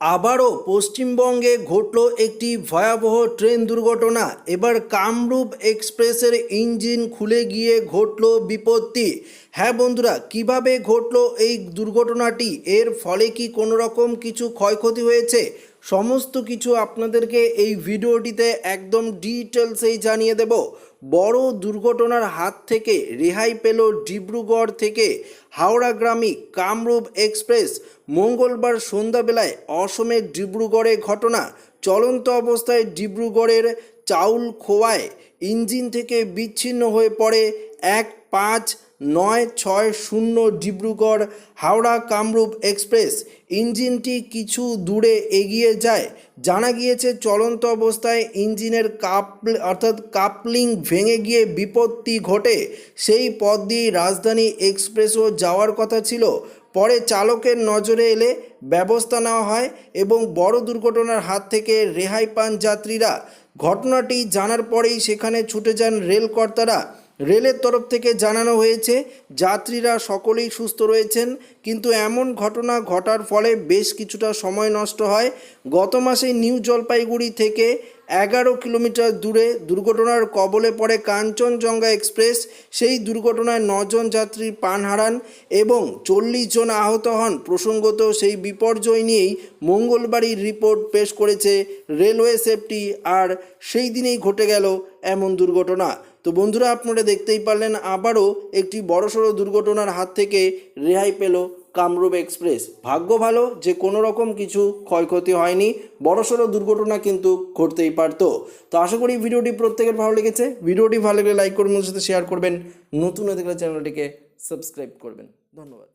আবারও পশ্চিমবঙ্গে ঘটল একটি ভয়াবহ ট্রেন দুর্ঘটনা। এবার কামরূপ এক্সপ্রেসের ইঞ্জিন খুলে গিয়ে ঘটল বিপত্তি। হ্যাঁ বন্ধুরা, কীভাবে ঘটল এই দুর্ঘটনাটি? এর ফলে কি কোনো রকম কিছু ক্ষয়ক্ষতি হয়েছে? সমস্ত কিছু আপনাদেরকে এই ভিডিওটিতে একদম ডিটেলসেই জানিয়ে দেব। বড় দুর্ঘটনার হাত থেকে রেহাই পেল ডিব্রুগড় থেকে হাওড়াগ্রামী কামরূপ এক্সপ্রেস। মঙ্গলবার সন্ধ্যাবেলায় অসমের ডিব্রুগড়ে ঘটনা। চলন্ত অবস্থায় ডিব্রুগড়ের চাউল খোয়ায় ইঞ্জিন থেকে বিচ্ছিন্ন হয়ে পড়ে এক পাঁচ নয় ছয় শূন্য ডিব্রুগড় হাওড়া কামরূপ এক্সপ্রেস। ইঞ্জিনটি কিছু দূরে এগিয়ে যায়। জানা গিয়েছে, চলন্ত অবস্থায় ইঞ্জিনের কাপ অর্থাৎ কাপলিং ভেঙে গিয়ে বিপত্তি ঘটে। সেই পথ দিয়ে রাজধানী এক্সপ্রেসও যাওয়ার কথা ছিল। পরে চালকের নজরে এলে ব্যবস্থা নেওয়া হয় এবং বড় দুর্ঘটনার হাত থেকে রেহাই পান যাত্রীরা। ঘটনাটি জানার পরেই সেখানে ছুটে যান রেল কর্তারা রেলের তরফ থেকে জানানো হয়েছে, যাত্রীরা সকলেই সুস্থ রয়েছেন, কিন্তু এমন ঘটনা ঘটার ফলে বেশ কিছুটা সময় নষ্ট হয়। গত মাসে নিউ জলপাইগুড়ি থেকে এগারো কিলোমিটার দূরে দুর্ঘটনার কবলে পড়ে কাঞ্চনজঙ্ঘা এক্সপ্রেস, সেই দুর্ঘটনায় নজন যাত্রী প্রাণ হারান এবং চল্লিশ জন আহত হন। প্রসঙ্গত সেই বিপর্যয় নিয়েই মঙ্গলবারই রিপোর্ট পেশ করেছে রেলওয়ে সেফটি, আর সেই দিনেই ঘটে গেল এমন দুর্ঘটনা। তো বন্ধুরা আপনারা দেখতেই পারলেন আবারও একটি বড় বড়সড় দুর্ঘটনার হাত থেকে রেহাই পেল কামরূপ এক্সপ্রেস। ভাগ্য ভালো যে কোনো রকম কিছু ক্ষয়ক্ষতি হয়নি বড় বড়সড় দুর্ঘটনা কিন্তু ঘটতেই পারত। তো আশা করি ভিডিওটি প্রত্যেকের ভালো লেগেছে। ভিডিওটি ভালো লাগলে লাইক করবেন সাথে শেয়ার করবেন। নতুন হয়ে থাকলে চ্যানেলটিকে সাবস্ক্রাইব করবেন। ধন্যবাদ।